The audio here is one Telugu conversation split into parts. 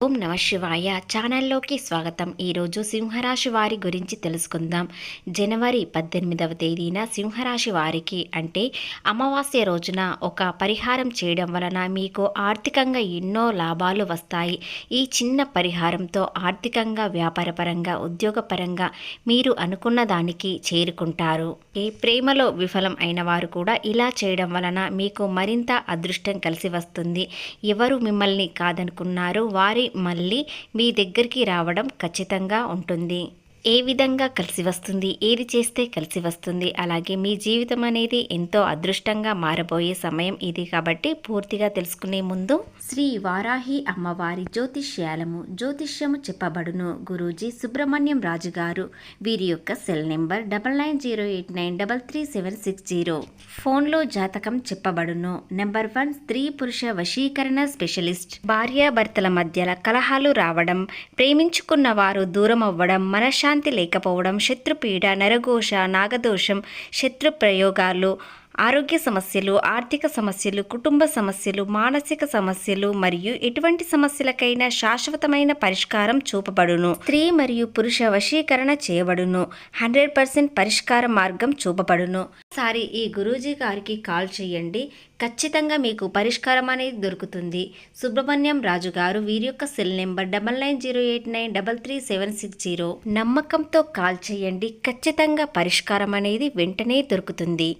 ఓం నమ శివాయ. ఛానల్లోకి స్వాగతం. ఈరోజు సింహరాశి వారి గురించి తెలుసుకుందాం. జనవరి పద్దెనిమిదవ తేదీన సింహరాశి వారికి అంటే అమావాస్య రోజున ఒక పరిహారం చేయడం వలన మీకు ఆర్థికంగా ఎన్నో లాభాలు వస్తాయి. ఈ చిన్న పరిహారంతో ఆర్థికంగా వ్యాపారపరంగా ఉద్యోగపరంగా మీరు అనుకున్న దానికి చేరుకుంటారు. ఏ ప్రేమలో విఫలం అయిన వారు కూడా ఇలా చేయడం వలన మీకు మరింత అదృష్టం కలిసి వస్తుంది. ఎవరు మిమ్మల్ని కాదనుకున్నారు వారి మళ్ళీ మీ దగ్గరికి రావడం ఖచ్చితంగా ఉంటుంది. ఏ విధంగా కలిసి వస్తుంది ఏది చేస్తే కలిసి వస్తుంది అలాగే మీ జీవితం అనేది ఎంతో అదృష్టంగా మారబోయే సమయం ఇది కాబట్టి పూర్తిగా తెలుసుకునే ముందు శ్రీ వారాహి అమ్మవారి జ్యోతిష్యాలము జ్యోతిష్యము చెప్పబడును. గురూజీ సుబ్రహ్మణ్యం రాజు గారు వీరి యొక్క cell number double nine zero eight nine double three seven six zero. ఫోన్లో జాతకం చెప్పబడును. నెంబర్ వన్ స్త్రీ పురుష వశీకరణ స్పెషలిస్ట్. భార్యాభర్తల మధ్యల కలహాలు రావడం ప్రేమించుకున్న వారు దూరం అవ్వడం మనశ్శాంతి లేకపోవడం శత్రుపీడ నరఘోష నాగదోషం శత్రు ప్రయోగాలు ఆరోగ్య సమస్యలు ఆర్థిక సమస్యలు కుటుంబ సమస్యలు మానసిక సమస్యలు మరియు ఎటువంటి సమస్యలకైనా శాశ్వతమైన పరిష్కారం చూపబడును. స్త్రీ మరియు పురుష వశీకరణ చేయబడును. హండ్రెడ్ పర్సెంట్ పరిష్కార మార్గం చూపబడును. సారి ఈ గురూజీ గారికి కాల్ చేయండి. ఖచ్చితంగా మీకు పరిష్కారం అనేది దొరుకుతుంది. సుబ్రహ్మణ్యం రాజు గారు వీరి యొక్క cell number double nine zero eight nine double three seven six zero. నమ్మకంతో కాల్ చేయండి. ఖచ్చితంగా పరిష్కారం అనేది వెంటనే దొరుకుతుంది.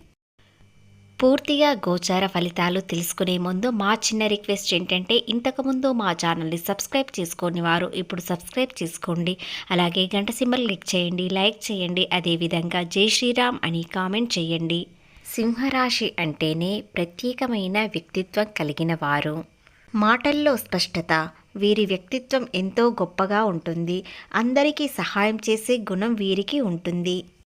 పూర్తిగా గోచార ఫలితాలు తెలుసుకునే ముందు మా చిన్న రిక్వెస్ట్ ఏంటంటే ఇంతకుముందు మా ఛానల్ని సబ్స్క్రైబ్ చేసుకోని వారు ఇప్పుడు సబ్స్క్రైబ్ చేసుకోండి. అలాగే గంట సింబల్ క్లిక్ చేయండి లైక్ చేయండి అదేవిధంగా జై శ్రీరామ్ అని కామెంట్ చేయండి. సింహరాశి అంటేనే ప్రత్యేకమైన వ్యక్తిత్వం కలిగిన వారు. మాటల్లో స్పష్టత వీరి వ్యక్తిత్వం ఎంతో గొప్పగా ఉంటుంది. అందరికీ సహాయం చేసే గుణం వీరికి ఉంటుంది.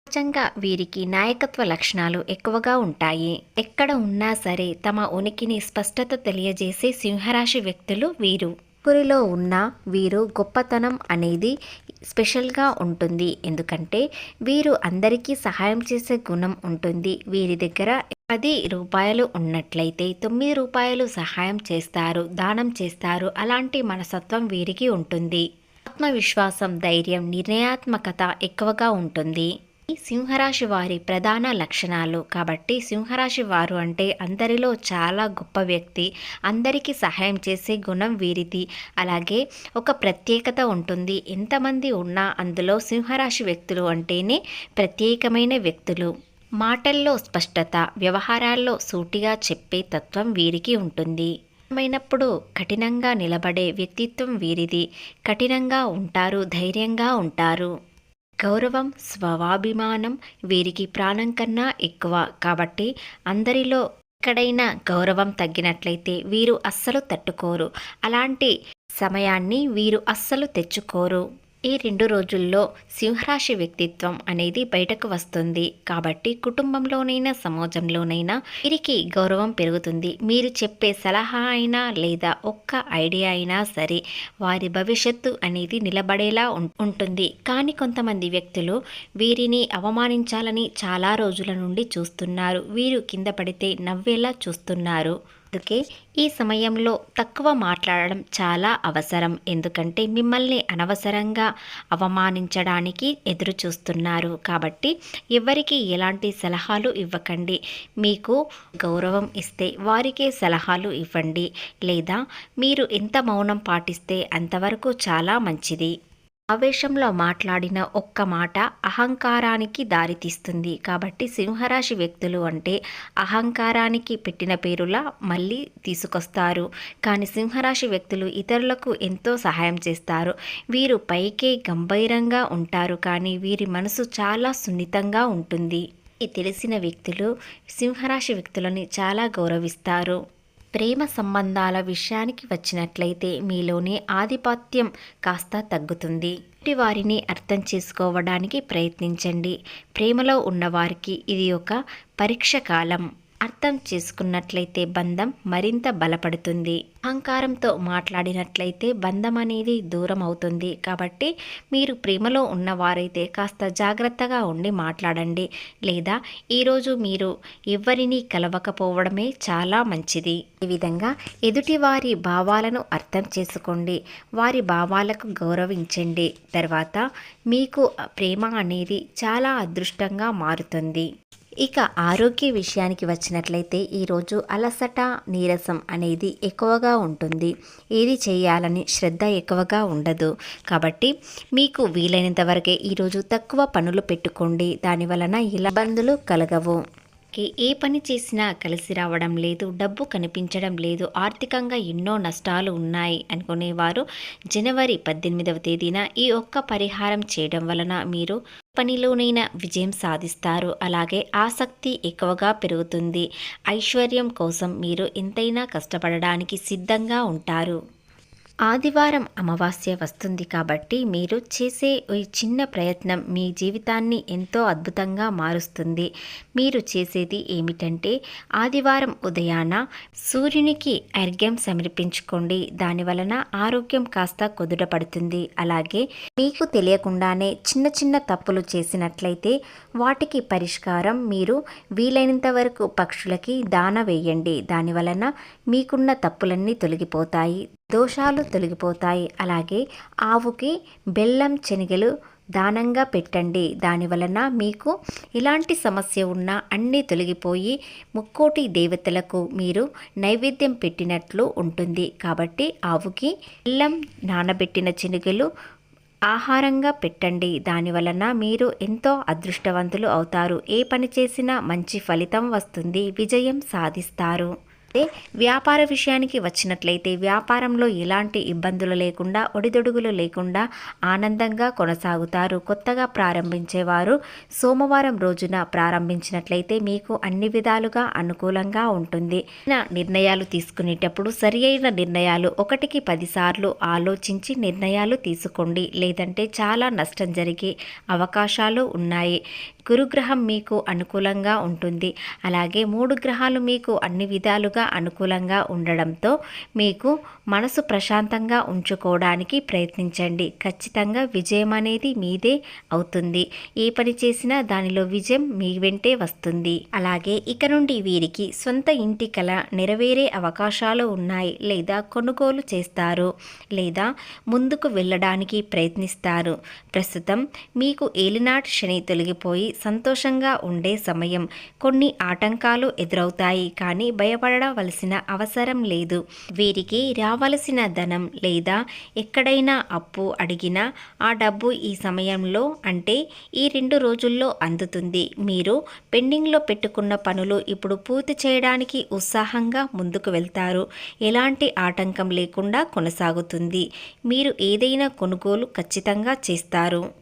సహజంగా వీరికి నాయకత్వ లక్షణాలు ఎక్కువగా ఉంటాయి. ఎక్కడ ఉన్నా సరే తమ ఉనికిని స్పష్టత తెలియజేసే సింహరాశి వ్యక్తులు వీరు. ముగ్గురిలో ఉన్న వీరు గొప్పతనం అనేది స్పెషల్గా ఉంటుంది. ఎందుకంటే వీరు అందరికీ సహాయం చేసే గుణం ఉంటుంది. వీరి దగ్గర పది రూపాయలు ఉన్నట్లయితే తొమ్మిది రూపాయలు సహాయం చేస్తారు దానం చేస్తారు. అలాంటి మనసత్వం వీరికి ఉంటుంది. ఆత్మవిశ్వాసం ధైర్యం నిర్ణయాత్మకత ఎక్కువగా ఉంటుంది. సింహరాశి వారి ప్రధాన లక్షణాలు. కాబట్టి సింహరాశి వారు అంటే అందరిలో చాలా గొప్ప వ్యక్తి అందరికీ సహాయం చేసే గుణం వీరిది. అలాగే ఒక ప్రత్యేకత ఉంటుంది. ఎంతమంది ఉన్నా అందులో సింహరాశి వ్యక్తులు అంటేనే ప్రత్యేకమైన వ్యక్తులు. మాటల్లో స్పష్టత వ్యవహారాల్లో సూటిగా చెప్పే తత్వం వీరికి ఉంటుంది. అయినప్పుడు కఠినంగా నిలబడే వ్యక్తిత్వం వీరిది. కఠినంగా ఉంటారు ధైర్యంగా ఉంటారు. గౌరవం స్వవాభిమానం వీరికి ప్రాణం కన్నా ఎక్కువ. కాబట్టి అందరిలో ఎక్కడైనా గౌరవం తగ్గినట్లయితే వీరు అస్సలు తట్టుకోరు. అలాంటి సమయాన్ని వీరు అస్సలు తెచ్చుకోరు. ఈ రెండు రోజుల్లో సింహరాశి వ్యక్తిత్వం అనేది బయటకు వస్తుంది. కాబట్టి కుటుంబంలోనైనా సమాజంలోనైనా వీరికి గౌరవం పెరుగుతుంది. మీరు చెప్పే సలహా అయినా లేదా ఒక్క ఐడియా అయినా సరే వారి భవిష్యత్తు అనేది నిలబడేలా ఉంటుంది. కానీ కొంతమంది వ్యక్తులు వీరిని అవమానించాలని చాలా రోజుల నుండి చూస్తున్నారు. వీరు కింద పడితే నవ్వేలా చూస్తున్నారు. అందుకే ఈ సమయంలో తక్కువ మాట్లాడడం చాలా అవసరం. ఎందుకంటే మిమ్మల్ని అనవసరంగా అవమానించడానికి ఎదురు చూస్తున్నారు కాబట్టి ఎవరికి ఎలాంటి సలహాలు ఇవ్వకండి. మీకు గౌరవం ఇస్తే వారికే సలహాలు ఇవ్వండి. లేదా మీరు ఎంత మౌనం పాటిస్తే అంతవరకు చాలా మంచిది. ఆవేశంలో మాట్లాడిన ఒక్క మాట అహంకారానికి దారితీస్తుంది. కాబట్టి సింహరాశి వ్యక్తులు అంటే అహంకారానికి పెట్టిన పేరులా మళ్ళీ తీసుకొస్తారు. కానీ సింహరాశి వ్యక్తులు ఇతరులకు ఎంతో సహాయం చేస్తారు. వీరు పైకే గంభీరంగా ఉంటారు. కానీ వీరి మనసు చాలా సున్నితంగా ఉంటుంది. తెలిసిన వ్యక్తులు సింహరాశి వ్యక్తులని చాలా గౌరవిస్తారు. ప్రేమ సంబంధాల విషయానికి వచ్చినట్లయితే మీలోనే ఆధిపత్యం కాస్త తగ్గుతుంది. వారిని అర్థం చేసుకోవడానికి ప్రయత్నించండి. ప్రేమలో ఉన్నవారికి ఇది ఒక పరీక్ష కాలం. అర్థం చేసుకున్నట్లయితే బంధం మరింత బలపడుతుంది. అహంకారంతో మాట్లాడినట్లయితే బంధం అనేది దూరం అవుతుంది. కాబట్టి మీరు ప్రేమలో ఉన్నవారైతే కాస్త జాగ్రత్తగా ఉండి మాట్లాడండి. లేదా ఈరోజు మీరు ఎవరిని కలవకపోవడమే చాలా మంచిది. ఈ విధంగా ఎదుటివారి భావాలను అర్థం చేసుకోండి. వారి భావాలకు గౌరవించండి. తర్వాత మీకు ప్రేమ అనేది చాలా అదృష్టంగా మారుతుంది. ఇక ఆరోగ్య విషయానికి వచ్చినట్లయితే ఈరోజు అలసట నీరసం అనేది ఎక్కువగా ఉంటుంది. ఏది చేయాలని శ్రద్ధ ఎక్కువగా ఉండదు. కాబట్టి మీకు వీలైనంత వరకే ఈరోజు తక్కువ పనులు పెట్టుకోండి. దాని వలన ఇలా ఇబ్బందులు కలగవు. ఏ పని చేసినా కలిసి రావడం లేదు డబ్బు కనిపించడం లేదు ఆర్థికంగా ఎన్నో నష్టాలు ఉన్నాయి అనుకునేవారు జనవరి పద్దెనిమిదవ తేదీన ఈ ఒక్క పరిహారం చేయడం వలన మీరు పనిలోనైనా విజయం సాధిస్తారు. అలాగే ఆసక్తి ఎక్కువగా పెరుగుతుంది. ఐశ్వర్యం కోసం మీరు ఎంతైనా కష్టపడడానికి సిద్ధంగా ఉంటారు. ఆదివారం అమావాస్య వస్తుంది కాబట్టి మీరు చేసే ఈ చిన్న ప్రయత్నం మీ జీవితాన్ని ఎంతో అద్భుతంగా మారుస్తుంది. మీరు చేసేది ఏమిటంటే ఆదివారం ఉదయాన సూర్యునికి అర్ఘ్యం సమర్పించుకోండి. దాని వలన ఆరోగ్యం కాస్త కుదుటపడుతుంది. అలాగే మీకు తెలియకుండానే చిన్న చిన్న తప్పులు చేసినట్లయితే వాటికి పరిష్కారం మీరు వీలైనంత వరకు పక్షులకి దాన వేయండి. దాని వలన మీకున్న తప్పులన్నీ తొలగిపోతాయి. దోషాలు తొలగిపోతాయి. అలాగే ఆవుకి బెల్లం శనగలు దానంగా పెట్టండి. దాని వలన మీకు ఎలాంటి సమస్య ఉన్నా అన్నీ తొలగిపోయి ముక్కోటి దేవతలకు మీరు నైవేద్యం పెట్టినట్లు ఉంటుంది. కాబట్టి ఆవుకి బెల్లం నానబెట్టిన శనగలు ఆహారంగా పెట్టండి. దాని వలన మీరు ఎంతో అదృష్టవంతులు అవుతారు. ఏ పని చేసినా మంచి ఫలితం వస్తుంది. విజయం సాధిస్తారు. వ్యాపార విషయానికి వచ్చినట్లయితే వ్యాపారంలో ఎలాంటి ఇబ్బందులు లేకుండా ఒడిదొడుగులు లేకుండా ఆనందంగా కొనసాగుతారు. కొత్తగా ప్రారంభించేవారు సోమవారం రోజున ప్రారంభించినట్లయితే మీకు అన్ని విధాలుగా అనుకూలంగా ఉంటుంది. నిర్ణయాలు తీసుకునేటప్పుడు సరి అయిన నిర్ణయాలు ఒకటికి పదిసార్లు ఆలోచించి నిర్ణయాలు తీసుకోండి. లేదంటే చాలా నష్టం జరిగే అవకాశాలు ఉన్నాయి. గురుగ్రహం మీకు అనుకూలంగా ఉంటుంది. అలాగే మూడు గ్రహాలు మీకు అన్ని విధాలుగా అనుకూలంగా ఉండడంతో మీకు మనసు ప్రశాంతంగా ఉంచుకోవడానికి ప్రయత్నించండి. ఖచ్చితంగా విజయం అనేది మీదే అవుతుంది. ఏ పని చేసినా దానిలో విజయం మీ వెంటే వస్తుంది. అలాగే ఇక నుండి వీరికి సొంత ఇంటి కల నెరవేరే అవకాశాలు ఉన్నాయి లేదా కొనుగోలు చేస్తారు లేదా ముందుకు వెళ్ళడానికి ప్రయత్నిస్తారు. ప్రస్తుతం మీకు ఏలినాటి శని తొలగిపోయి సంతోషంగా ఉండే సమయం. కొన్ని ఆటంకాలు ఎదురవుతాయి కానీ భయపడడం భయపడవలసిన అవసరం లేదు. వీరికి రావలసిన ధనం లేదా ఎక్కడైనా అప్పు అడిగినా ఆ డబ్బు ఈ సమయంలో అంటే ఈ రెండు రోజుల్లో అందుతుంది. మీరు పెండింగ్లో పెట్టుకున్న పనులు ఇప్పుడు పూర్తి చేయడానికి ఉత్సాహంగా ముందుకు వెళ్తారు. ఎలాంటి ఆటంకం లేకుండా కొనసాగుతుంది. మీరు ఏదైనా కొనుగోలు ఖచ్చితంగా చేస్తారు.